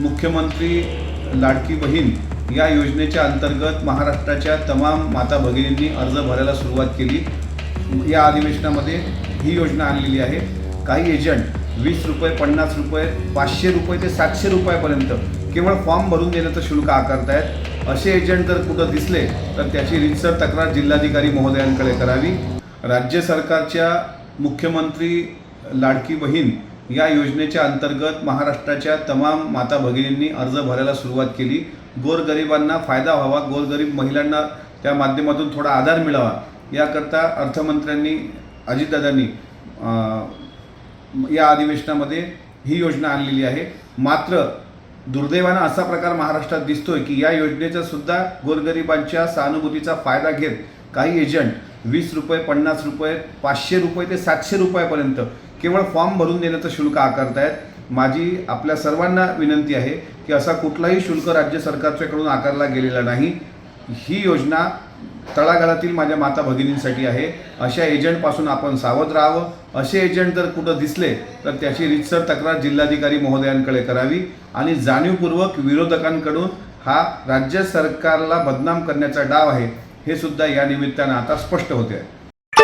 मुख्यमंत्री लाडकी बहीण या योजनेच्या अंतर्गत महाराष्ट्राच्या तमाम माता भगिनींनी अर्ज भरायला सुरुवात केली. या अधिवेशनामध्ये ही योजना आणलेली आहे. काही एजंट वीस रुपये पन्नास रुपये पाचशे रुपये ते सातशे रुपयापर्यंत केवळ फॉर्म भरून देण्याचं शुल्क आकारतायत. असे एजंट जर कुठं दिसले तर त्याची रितसर तक्रार जिल्हाधिकारी महोदयांकडे करावी. राज्य सरकारच्या मुख्यमंत्री लाडकी बहीण या योजनेच्या अंतर्गत महाराष्ट्राच्या तमाम माता भगिनींनी अर्ज भरायला सुरुवात केली. गोरगरिबांना फायदा व्हावा गोरगरीब महिलांना त्या माध्यमातून थोडा आधार मिळावा. याकरता अर्थमंत्र्यांनी अजितदादांनी या अधिवेशनामध्ये ही योजना आणलेली आहे. मात्र दुर्दैवानं असा प्रकार महाराष्ट्रात दिसतोय की या योजनेचा सुद्धा गोरगरिबांच्या सहानुभूतीचा फायदा घेत काही एजंट वीस रुपये पन्नास रुपये पाचशे रुपये ते सातशे रुपयापर्यंत केवळ फॉर्म भरून देण्याचं शुल्क आकारतायत. माझी आपल्या सर्वांना विनंती आहे की असा कुठलाही शुल्क राज्य सरकारच्याकडून आकारला गेलेला नाही. ही योजना तळागाळातील माझ्या माता भगिनींसाठी आहे. अशा एजंटपासून आपण सावध राहावं. असे एजंट जर कुठं दिसले तर त्याची रितसर तक्रार जिल्हाधिकारी महोदयांकडे करावी आणि जाणीवपूर्वक विरोधकांकडून हा राज्य सरकारला बदनाम करण्याचा डाव आहे हे सुद्धा या निमित्तानं आता स्पष्ट होते. आहे